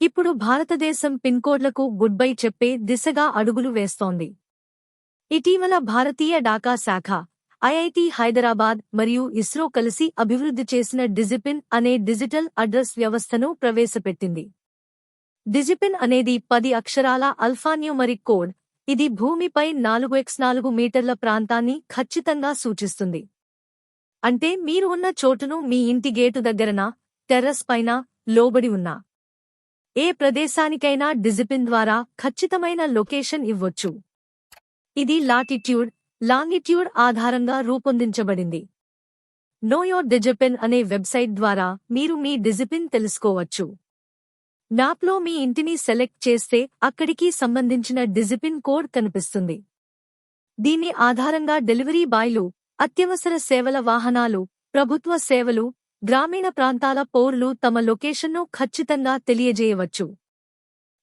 ఇప్పుడు భారతదేశం పిన్కోడ్లకు good bye చెప్పే దిశగా అడుగులు వేస్తోంది. ఇటీవల భారతీయ డాకా శాఖ ఐఐటి హైదరాబాద్ మరియు ఇస్రో కలిసి అభివృద్ధి చేసిన డిజిపిన్ అనే డిజిటల్ అడ్రస్ వ్యవస్థను ప్రవేశపెట్టింది. డిజిపిన్ అనేది పది అక్షరాల అల్ఫాన్యూమరిక్ కోడ్ ఇది భూమిపై నాలుగు ఎక్స్ నాలుగు మీటర్ల ప్రాంతాన్ని ఖచ్చితంగా సూచిస్తుంది. అంటే మీరు ఉన్న చోటును మీ ఇంటి గేటు దగ్గరన టెర్రస్ పైన లోబడి ఉన్నా ఏ ప్రదేశానికైనా డిజిపిన్ ద్వారా ఖచ్చితమైన లొకేషన్ ఇవ్వొచ్చు. ఇది లాటిట్యూడ్ లాంగిట్యూడ్ ఆధారంగా రూపొందించబడింది. నోయో డిజిపిన్ అనే వెబ్సైట్ ద్వారా మీరు మీ డిజిపిన్ తెలుసుకోవచ్చు. మ్యాప్లో మీ ఇంటిని సెలెక్ట్ చేస్తే అక్కడికి సంబంధించిన డిజిపిన్ కోడ్ కనిపిస్తుంది. దీని ఆధారంగా డెలివరీ బాయ్లు అత్యవసర సేవల వాహనాలు ప్రభుత్వ సేవలు గ్రామీణ ప్రాంతాల పౌరులు తమ లొకేషన్ను ఖచ్చితంగా తెలియజేయవచ్చు.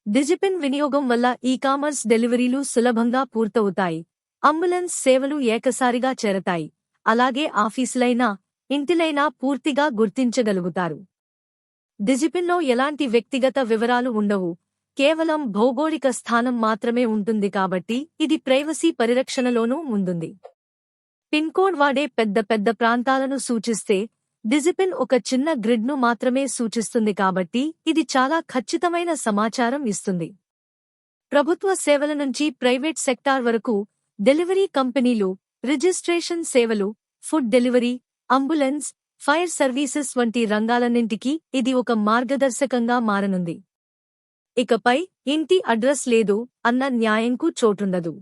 డిజిపిన్ వినియోగం వల్ల ఈ కామర్స్ డెలివరీలు సులభంగా పూర్తవుతాయి. అంబులెన్స్ సేవలు ఏకసారిగా చేరతాయి. అలాగే ఆఫీసులైనా ఇంటిలైనా పూర్తిగా గుర్తించగలుగుతారు. డిజిపిన్లో ఎలాంటి వ్యక్తిగత వివరాలు ఉండవు. కేవలం భౌగోళిక స్థానం మాత్రమే ఉంటుంది కాబట్టి ఇది ప్రైవసీ పరిరక్షణలోనూ ముందుంది పిన్కోడ్ వాడే పెద్ద పెద్ద ప్రాంతాలను సూచిస్తే డిజిపిన్ ఒక చిన్న గ్రిడ్ను మాత్రమే సూచిస్తుంది కాబట్టి ఇది చాలా ఖచ్చితమైన సమాచారం ఇస్తుంది. ప్రభుత్వ సేవల నుంచి ప్రైవేట్ సెక్టార్ వరకు డెలివరీ కంపెనీలు రిజిస్ట్రేషన్ సేవలు food delivery ambulance fire services వంటి రంగాలన్నింటికీ ఇది ఒక మార్గదర్శకంగా మారనుంది. ఇకపై ఇంటి అడ్రస్ లేదు అన్న న్యాయంకు చోటుండదు.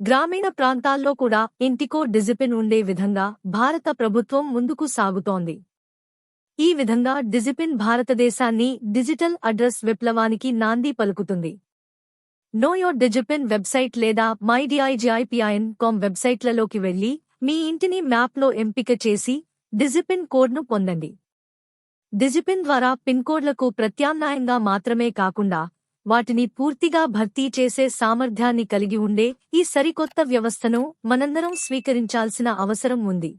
గ్రామీణ ప్రాంతాల్లో కూడా ఇంటికో డిజిపిన్ ఉండే విధంగా భారత ప్రభుత్వం ముందుకు సాగుతోంది. ఈ విధంగా డిజిపిన్ భారతదేశాన్ని డిజిటల్ అడ్రస్ విప్లవానికి నాంది పలుకుతుంది. నోయో డిజిపిన్ వెబ్సైట్ లేదా మైడిఐజిఐపిఐఎన్ కామ్ వెబ్సైట్లలోకి వెళ్ళి మీ ఇంటిని మ్యాప్లో ఎంపిక చేసి డిజిపిన్ కోడ్ను పొందండి. డిజిపిన్ ద్వారా పిన్ కోడ్లకు ప్రత్యామ్నాయంగా మాత్రమే కాకుండా వాటిని పూర్తిగా భర్తీ చేసే సామర్థ్యాన్ని కలిగి ఉండే ఈ సరికొత్త వ్యవస్థను మనందరం స్వీకరించాల్సిన అవసరం ఉంది.